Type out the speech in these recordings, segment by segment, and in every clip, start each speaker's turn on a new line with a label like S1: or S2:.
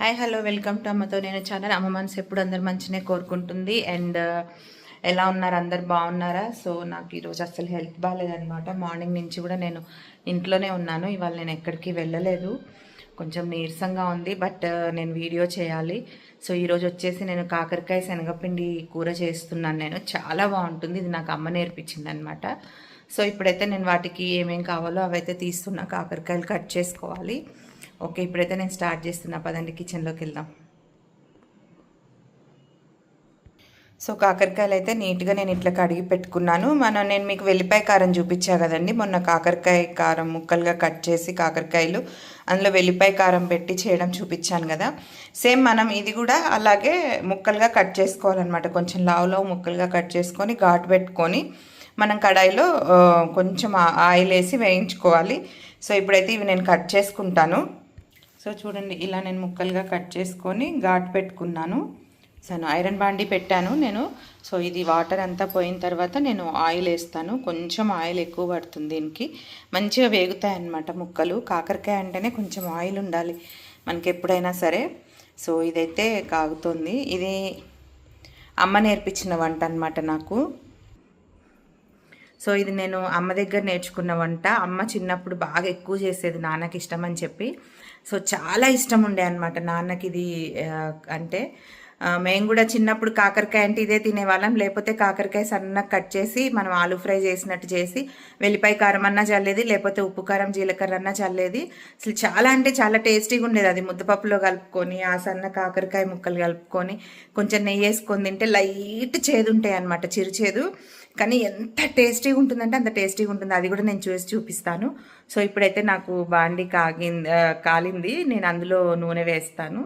S1: Hi hello welcome to అమ్మతో నేను channel అమ్మ మనసు ఎప్పుడు అందరు మంచినే కోరుకుంటుంది. అండ్ uh, ఎలా ఉన్నారు? అందరు బాగున్నారా? సో నాకు ఈరోజు అసలు హెల్త్ బాగాలేదనమాట మార్నింగ్ నుంచి కూడా నేను ఇంట్లోనే ఉన్నాను. ఇవాళ నేను ఎక్కడికి వెళ్ళలేదు. కొంచెం నీరసంగా ఉంది బట్ uh, నేను వీడియో చేయాలి. సో ఈరోజు వచ్చేసి నేను కాకరకాయ శనగపిండి కూర చేస్తున్నాను నేను. చాలా బాగుంటుంది. ఇది నాకు అమ్మ నేర్పించింది అనమాట సో ఇప్పుడైతే నేను వాటికి ఏమేమి కావాలో అవైతే తీస్తున్నా. కాకరకాయలు కట్ చేసుకోవాలి. ఓకే ఇప్పుడైతే నేను స్టార్ట్ చేస్తున్నా. పదండి కిచెన్లోకి వెళ్దాం. సో కాకరకాయలు అయితే నీట్గా నేను ఇట్లా కడిగి పెట్టుకున్నాను. మనం నేను మీకు వెల్లిపాయ కారం చూపించా కదండి. మొన్న కాకరకాయ కారం ముక్కలుగా కట్ చేసి కాకరకాయలు అందులో వెల్లిపాయ కారం పెట్టి చేయడం చూపించాను కదా. సేమ్ మనం ఇది కూడా అలాగే ముక్కలుగా కట్ చేసుకోవాలన్నమాట. కొంచెం లావు లావు ముక్కలుగా కట్ చేసుకొని ఘాటు పెట్టుకొని మనం కడాయిలో కొంచెం ఆయిల్ వేసి వేయించుకోవాలి. సో ఇప్పుడైతే ఇవి నేను కట్ చేసుకుంటాను. సో చూడండి ఇలా నేను ముక్కలుగా కట్ చేసుకొని ఘాట్ పెట్టుకున్నాను. సో ఐరన్ బాండి పెట్టాను నేను. సో ఇది వాటర్ అంతా పోయిన తర్వాత నేను ఆయిల్ వేస్తాను. కొంచెం ఆయిల్ ఎక్కువ పడుతుంది దీనికి. మంచిగా వేగుతాయి అన్నమాట ముక్కలు. కాకరకాయ అంటేనే కొంచెం ఆయిల్ ఉండాలి మనకి ఎప్పుడైనా సరే. సో ఇదైతే కాగుతుంది. ఇది అమ్మ నేర్పించిన వంట అనమాట నాకు. సో ఇది నేను అమ్మ దగ్గర నేర్చుకున్న వంట. అమ్మ చిన్నప్పుడు బాగా ఎక్కువ చేసేది నాన్నకి ఇష్టం అని చెప్పి. సో చాలా ఇష్టం ఉండే అనమాట నాన్నకి ఇది అంటే మేము కూడా చిన్నప్పుడు కాకరకాయ అంటే ఇదే తినేవాళ్ళం. లేకపోతే కాకరకాయ సన్నగా కట్ చేసి మనం ఆలు ఫ్రై చేసినట్టు చేసి వెల్లిపాయ కారం అన్నా చల్లేది లేకపోతే ఉప్పు కారం జీలకర్ర అన్నా చల్లేది. అసలు చాలా అంటే చాలా టేస్టీగా ఉండేది అది. ముద్దపప్పులో కలుపుకొని ఆ సన్న కాకరకాయ ముక్కలు కలుపుకొని కొంచెం నెయ్యి వేసుకొని తింటే లైట్ చేదు ఉంటాయి అనమాట చిరుచేదు కానీ ఎంత టేస్టీగా ఉంటుందంటే అంత టేస్టీగా ఉంటుంది. అది కూడా నేను చూసి చూపిస్తాను. సో ఇప్పుడైతే నాకు బాండి కాగింది కాలింది. నేను అందులో నూనె వేస్తాను.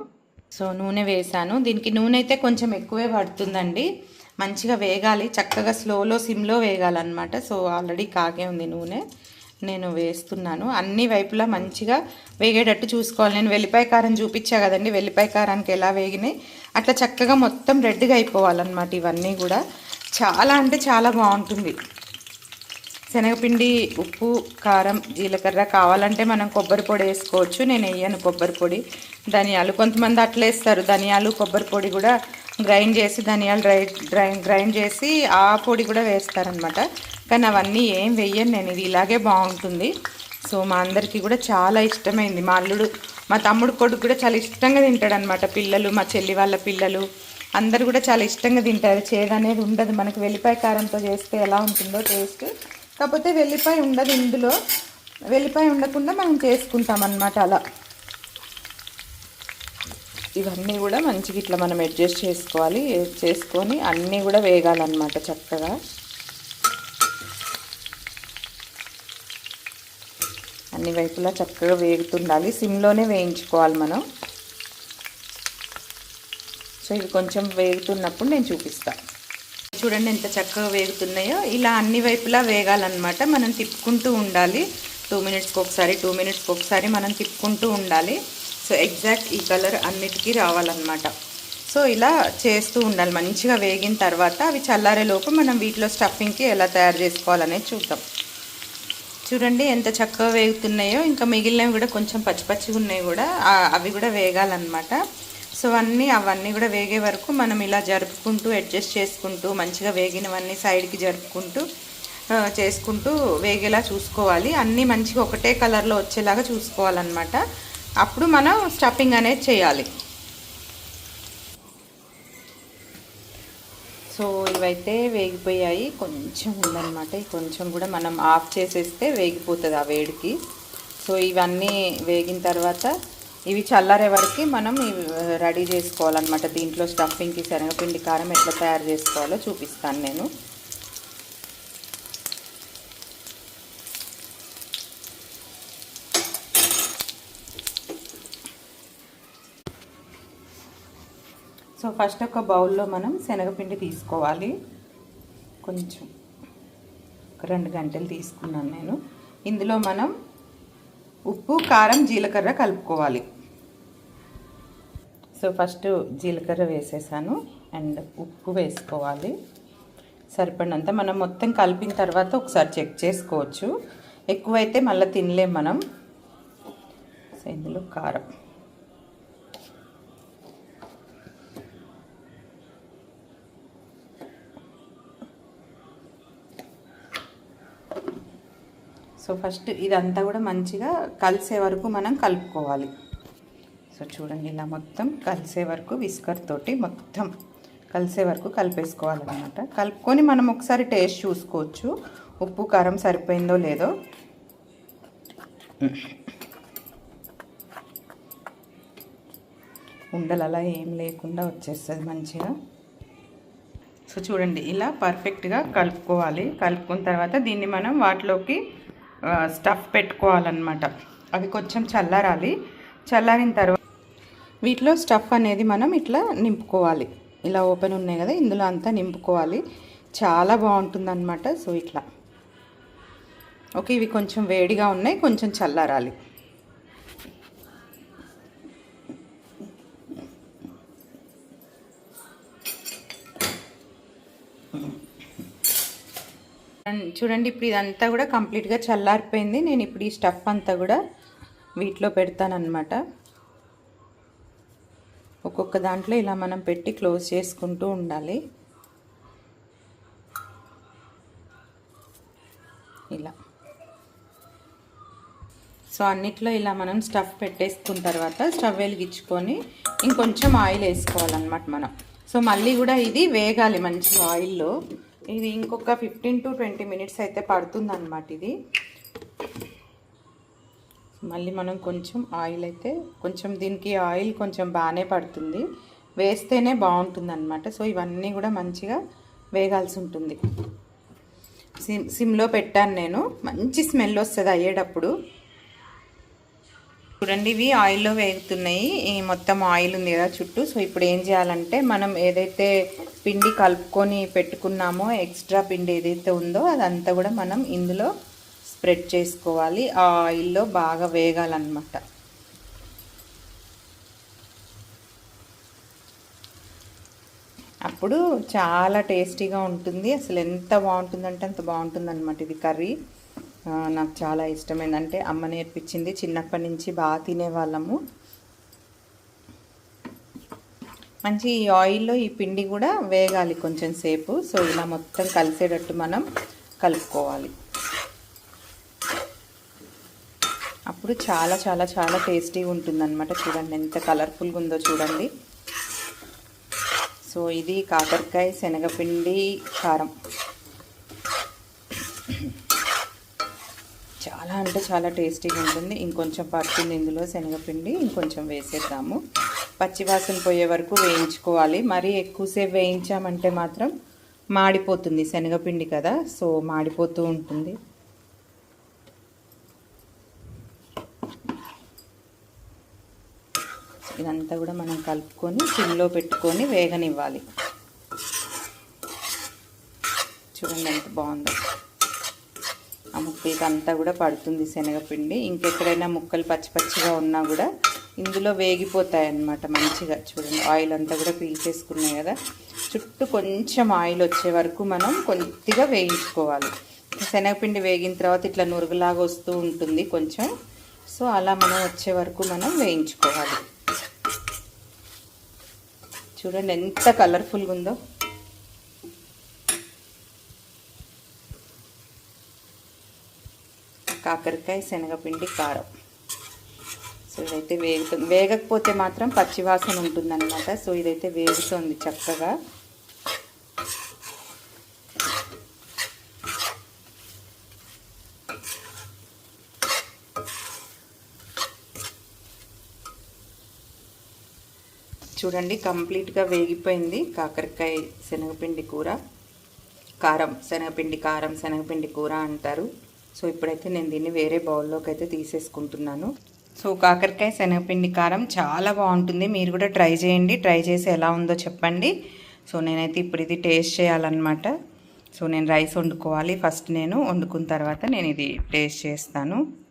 S1: సో నూనె వేసాను. దీనికి నూనె అయితే కొంచెం ఎక్కువే పడుతుందండి. మంచిగా వేగాలి. చక్కగా స్లోలో సిమ్లో వేగాలన్నమాట. సో ఆల్రెడీ కాగే ఉంది నూనె. నేను వేస్తున్నాను. అన్ని వైపులా మంచిగా వేగేటట్టు చూసుకోవాలి. నేను వెల్లిపాయ కారం చూపించా కదండి. వెల్లిపాయ కారానికి ఎలా వేగినాయి? అట్లా చక్కగా మొత్తం రెడ్గా అయిపోవాలన్నమాట ఇవన్నీ కూడా. చాలా అంటే చాలా బాగుంటుంది. శనగపిండి ఉప్పు కారం జీలకర్ర కావాలంటే మనం కొబ్బరి పొడి వేసుకోవచ్చు. నేను వేయను కొబ్బరి పొడి. ధనియాలు కొంతమంది అట్లా వేస్తారు. ధనియాలు కొబ్బరి పొడి కూడా గ్రైండ్ చేసి ధనియాలు డ్రై డ్రై గ్రైండ్ చేసి ఆ పొడి కూడా వేస్తారనమాట కానీ అవన్నీ ఏం వెయ్యను నేను. ఇది ఇలాగే బాగుంటుంది. సో మా అందరికీ కూడా చాలా ఇష్టమైంది. మా అల్లుడు మా తమ్ముడు కొడుకు కూడా చాలా ఇష్టంగా తింటాడు అనమాట పిల్లలు మా చెల్లి వాళ్ళ పిల్లలు అందరు కూడా చాలా ఇష్టంగా తింటారు. చేదు అనేది ఉండదు. మనకి వెల్లిపాయ కారంతో చేస్తే ఎలా ఉంటుందో టేస్ట్ కాకపోతే వెల్లిపాయ ఉండదు ఇందులో. వెల్లిపాయ ఉండకుండా మనం చేసుకుంటాం అన్నమాట అలా. ఇవన్నీ కూడా మంచిగా ఇట్లా మనం అడ్జస్ట్ చేసుకోవాలి. చేసుకొని అన్నీ కూడా వేగాలన్నమాట చక్కగా. అన్ని వైపులా చక్కగా వేగుతుండాలి. సిమ్లోనే వేయించుకోవాలి మనం. సో ఇవి కొంచెం వేగుతున్నప్పుడు నేను చూపిస్తాను చూడండి ఎంత చక్కగా వేగుతున్నాయో. ఇలా అన్ని వైపులా వేగాలన్నమాట. మనం తిప్పుకుంటూ ఉండాలి. టూ మినిట్స్కి ఒకసారి టూ మినిట్స్కి ఒకసారి మనం తిప్పుకుంటూ ఉండాలి. సో ఎగ్జాక్ట్ ఈ కలర్ అన్నిటికీ రావాలన్నమాట. సో ఇలా చేస్తూ ఉండాలి. మంచిగా వేగిన తర్వాత అవి చల్లారేలోపు మనం వీటిలో స్టఫింగ్కి ఎలా తయారు చేసుకోవాలనేది చూద్దాం. చూడండి ఎంత చక్కగా వేగుతున్నాయో. ఇంకా మిగిలినవి కూడా కొంచెం పచ్చి పచ్చిగా ఉన్నాయి కూడా. అవి కూడా వేగాలన్నమాట. సో అన్నీ అవన్నీ కూడా వేగే వరకు మనం ఇలా జరుపుకుంటూ అడ్జస్ట్ చేసుకుంటూ మంచిగా వేగినవన్నీ సైడ్కి జరుపుకుంటూ చేసుకుంటూ వేగేలా చూసుకోవాలి. అన్నీ మంచిగా ఒకటే కలర్లో వచ్చేలాగా చూసుకోవాలన్నమాట. అప్పుడు మనం స్టఫింగ్ అనేది చేయాలి. సో ఇవైతే వేగిపోయాయి. కొంచెం ఉందన్నమాట. కొంచెం కూడా మనం ఆఫ్ చేసేస్తే వేగిపోతుంది ఆ వేడికి. సో ఇవన్నీ వేగిన తర్వాత ఇవి చల్లారే వరకు మనం ఇవి రెడీ చేసుకోవాలన్నమాట. దీంట్లో స్టఫింగ్కి శనగపిండి కారం ఎట్లా తయారు చేసుకోవాలో చూపిస్తాను నేను. సో ఫస్ట్ ఒక బౌల్లో మనం శనగపిండి తీసుకోవాలి. కొంచెం ఒక రెండు గంటలు తీసుకున్నాను నేను. ఇందులో మనం ఉప్పు కారం జీలకర్ర కలుపుకోవాలి. సో ఫస్ట్ జీలకర్ర వేసేసాను అండ్ ఉప్పు వేసుకోవాలి. సరిపడినంత మనం మొత్తం కలిపిన తర్వాత ఒకసారి చెక్ చేసుకోవచ్చు. ఎక్కువైతే మళ్ళీ తినలేం మనం. సో ఇందులో కారం. సో ఫస్ట్ ఇదంతా కూడా మంచిగా కలిసే వరకు మనం కలుపుకోవాలి. సో చూడండి ఇలా మొత్తం కలిసే వరకు విస్కర్ తోటి మొత్తం కలిసే వరకు కలిపేసుకోవాలన్నమాట. కలుపుకొని మనం ఒకసారి టేస్ట్ చూసుకోవచ్చు. ఉప్పు కారం సరిపోయిందో లేదో. ఉండలు అలా ఏం లేకుండా వచ్చేస్తుంది మంచిగా. సో చూడండి ఇలా పర్ఫెక్ట్గా కలుపుకోవాలి. కలుపుకున్న తర్వాత దీన్ని మనం వాటిలోకి స్టఫ్ పెట్టుకోవాలన్నమాట. అవి కొంచెం చల్లారాలి. చల్లారిన తర్వాత వీటిలో స్టఫ్ అనేది మనం ఇట్లా నింపుకోవాలి. ఇలా ఓపెన్ ఉన్నాయి కదా ఇందులో అంతా నింపుకోవాలి. చాలా బాగుంటుందన్నమాట. సో ఇట్లా. ఓకే ఇవి కొంచెం వేడిగా ఉన్నాయి కొంచెం చల్లారాలి. చూడండి ఇప్పుడు ఇదంతా కూడా కంప్లీట్గా చల్లారిపోయింది. నేను ఇప్పుడు ఈ స్టఫ్ అంతా కూడా వీటిలో పెడతానమాట ఒక్కొక్క దాంట్లో ఇలా మనం పెట్టి క్లోజ్ చేసుకుంటూ ఉండాలి. ఇలా. సో అన్నిట్లో ఇలా మనం స్టఫ్ పెట్టేసుకున్న తర్వాత స్టవ్ వెలిగించుకొని ఇంకొంచెం ఆయిల్ వేసుకోవాలన్నమాట మనం. సో మళ్ళీ కూడా ఇది వేగాలి మంచి ఆయిల్లో. ఇది ఇంకొక ఫిఫ్టీన్ టు ట్వంటీ మినిట్స్ అయితే పడుతుందన్నమాట ఇది. మళ్ళీ మనం కొంచెం ఆయిల్ అయితే కొంచెం దీనికి ఆయిల్ కొంచెం బాగానే పడుతుంది. వేస్తేనే బాగుంటుంది అనమాట సో ఇవన్నీ కూడా మంచిగా వేగాల్సి ఉంటుంది. సిమ్ సిమ్లో పెట్టాను నేను. మంచి స్మెల్ వస్తుంది అయ్యేటప్పుడు. చూడండి ఇవి ఆయిల్లో వేగుతున్నాయి. ఈ మొత్తం ఆయిల్ ఉంది కదా చుట్టూ. సో ఇప్పుడు ఏం చేయాలంటే మనం ఏదైతే పిండి కలుపుకొని పెట్టుకున్నామో ఎక్స్ట్రా పిండి ఏదైతే ఉందో అదంతా కూడా మనం ఇందులో స్ప్రెడ్ చేసుకోవాలి. ఆ ఆయిల్లో బాగా వేగాలన్నమాట. అప్పుడు చాలా టేస్టీగా ఉంటుంది. అసలు ఎంత బాగుంటుందంటే అంత బాగుంటుంది అనమాట ఇది కర్రీ. నాకు చాలా ఇష్టమైందంటే అమ్మ నేర్పించింది. చిన్నప్పటి నుంచి బాగా తినేవాళ్ళము. మంచి ఈ ఆయిల్లో ఈ పిండి కూడా వేగాలి కొంచెం సేపు. సో ఇలా మొత్తం కలిసేటట్టు మనం కలుపుకోవాలి. ఇప్పుడు చాలా చాలా చాలా టేస్టీగా ఉంటుందన్నమాట. చూడండి ఎంత కలర్ఫుల్గా ఉందో చూడండి. సో ఇది కాకరకాయ శనగపిండి కారం. చాలా అంటే చాలా టేస్టీగా ఉంటుంది. ఇంకొంచెం పడుతుంది ఇందులో శనగపిండి ఇంకొంచెం వేసేద్దాము. పచ్చివాసన పోయే వరకు వేయించుకోవాలి. మరీ ఎక్కువసేపు వేయించామంటే మాత్రం మాడిపోతుంది శనగపిండి కదా. సో మాడిపోతూ ఉంటుంది. ఇదంతా కూడా మనం కలుపుకొని సిమ్లో పెట్టుకొని వేగనివ్వాలి. చూడండి ఎంత బాగుందో. ఆ ముక్కలకి అంతా కూడా పడుతుంది శనగపిండి. ఇంకెక్కడైనా ముక్కలు పచ్చి పచ్చిగా ఉన్నా కూడా ఇందులో వేగిపోతాయి అన్నమాట మంచిగా. చూడండి ఆయిల్ అంతా కూడా పీల్చేసుకున్నాయి కదా. చుట్టూ కొంచెం ఆయిల్ వచ్చే వరకు మనం కొద్దిగా వేయించుకోవాలి. శనగపిండి వేగిన తర్వాత ఇట్లా నురుగులాగా వస్తూ ఉంటుంది కొంచెం. సో అలా మనం వచ్చే వరకు మనం వేయించుకోవాలి. చూడండి ఎంత కలర్ఫుల్గా ఉందో. కాకరకాయ శనగపిండి కారం. సో ఇదైతే వేగుతుంది వేగకపోతే మాత్రం పచ్చివాసన ఉంటుందన్నమాట. సో ఇదైతే వేగుతుంది చక్కగా. చూడండి కంప్లీట్గా వేగిపోయింది. కాకరకాయ శనగపిండి కూర. కారం శనగపిండి కారం శనగపిండి కూర అంటారు. సో ఇప్పుడైతే నేను దీన్ని వేరే బౌల్లోకి అయితే తీసేసుకుంటున్నాను. సో కాకరకాయ శనగపిండి కారం చాలా బాగుంటుంది. మీరు కూడా ట్రై చేయండి. ట్రై చేసి ఎలా ఉందో చెప్పండి. సో నేనైతే ఇప్పుడు ఇది టేస్ట్ చేయాలన్నమాట. సో నేను రైస్ వండుకోవాలి. ఫస్ట్ నేను వండుకున్న తర్వాత నేను ఇది టేస్ట్ చేస్తాను.